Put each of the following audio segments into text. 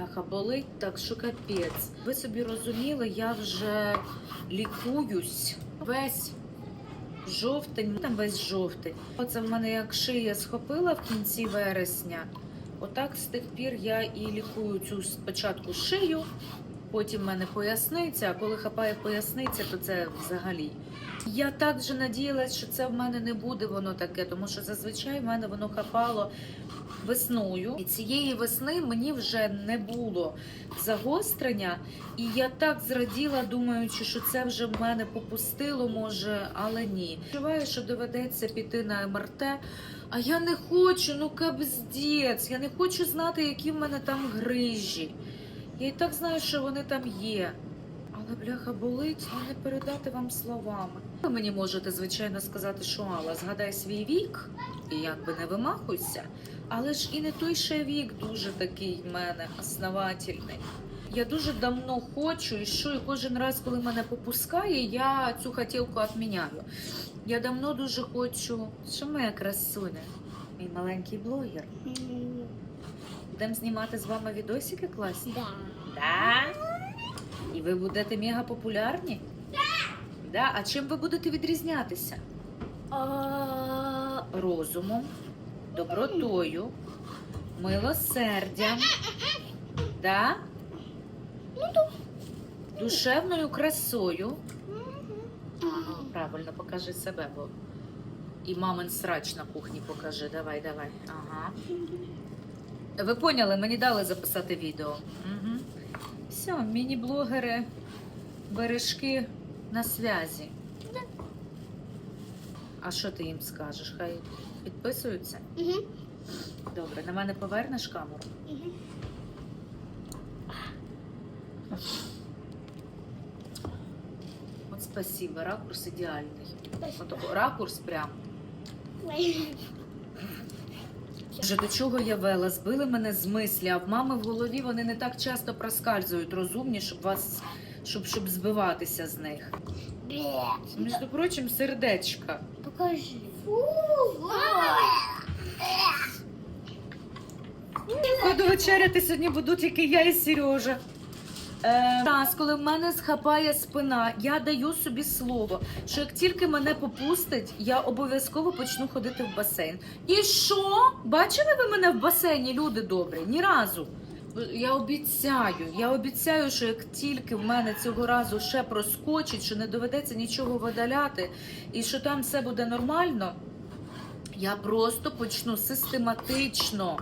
Бляха, болить так, що капець. Ви собі розуміли, я вже лікуюсь весь жовтень, ну, там весь жовтень. Оце в мене як шия схопила в кінці вересня. Отак з тих пір я і лікую цю спочатку шию, потім в мене поясниця, а коли хапає поясниця, то це взагалі. Я так вже надіялась, що це в мене не буде воно таке, тому що зазвичай в мене воно хапало весною. І цієї весни мені вже не було загострення. І я так зраділа, думаючи, що це вже в мене попустило, може, але ні. Відчуваю, що доведеться піти на МРТ. А я не хочу, ну кабздець. Я не хочу знати, які в мене там грижі. Я і так знаю, що вони там є. Але бляха болить, ну не передати вам словами. Ви мені можете, звичайно, сказати, що Алла, згадай свій вік і якби не вимахуйся. Але ж і не той ще вік дуже такий в мене основательний. Я дуже давно хочу, і що і кожен раз, коли мене попускає, я цю хотілку відміняю. Я давно дуже хочу, що моя красуня, мій маленький блогер. Будемо знімати з вами відосики класні? Да. Да? І ви будете мега популярні? Да? А чим ви будете відрізнятися? А, Розумом, добротою, милосердям, да? душевною красою. А, ну, правильно, покажи себе, бо і мамин срач на кухні покажи. Давай, давай. Ага. Ви поняли, мені дали записати відео. Угу. Все, міні-блогери, бережки на зв'язі. А що ти їм скажеш? Хай підписуються? Мгм. Добре, на мене повернеш камеру? Мгм. От спасибо, ракурс ідеальний. От ракурс прям. Вже до чого я вела? Збили мене з мислі, а в мами в голові вони не так часто проскальзують розумні, щоб вас щоб, щоб збиватися з них. Між прочим, сердечка. Покажи. Фу. Ходу вечеряти сьогодні буду тільки я і Сережа. Е, раз, коли в мене схапає спина, я даю собі слово, що як тільки мене попустить, я обов'язково почну ходити в басейн. І що? Бачили ви мене в басейні, люди добрі? Ні разу. Я обіцяю, я обіцяю, що як тільки в мене цього разу ще проскочить, що не доведеться нічого видаляти, і що там все буде нормально, я просто почну систематично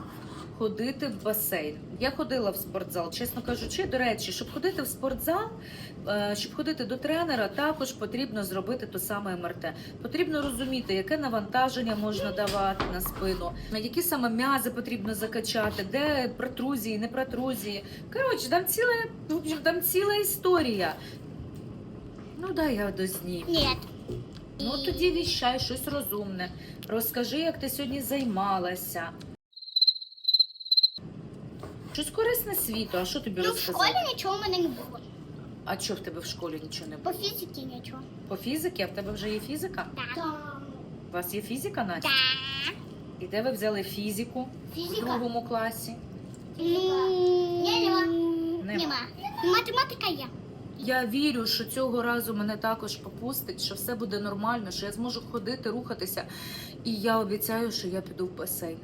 ходити в басейн. Я ходила в спортзал, чесно кажучи, до речі, щоб ходити в спортзал, е, щоб ходити до тренера, також потрібно зробити то саме МРТ. Потрібно розуміти, яке навантаження можна давати на спину, які саме м'язи потрібно закачати, де протрузії, не протрузії. Коротше, там ціла, там ціла історія. Ну дай я дозніму. Нет. Ну тоді віщай щось розумне. Розкажи, як ти сьогодні займалася. Щось корисне світу, а що тобі Ну, в розказати? школі нічого в мене не було. А що в тебе в школі нічого не По було? фізиці нічого. По фізиці, а в тебе вже є фізика? Так. У вас є фізика, Настя? Так. І де ви взяли фізику в Фізика. другому класі? Ні, нема. Нема. Нема. Математика є. Я вірю, що цього разу мене також попустить, що все буде нормально, що я зможу ходити, рухатися. І я обіцяю, що я піду в басейн.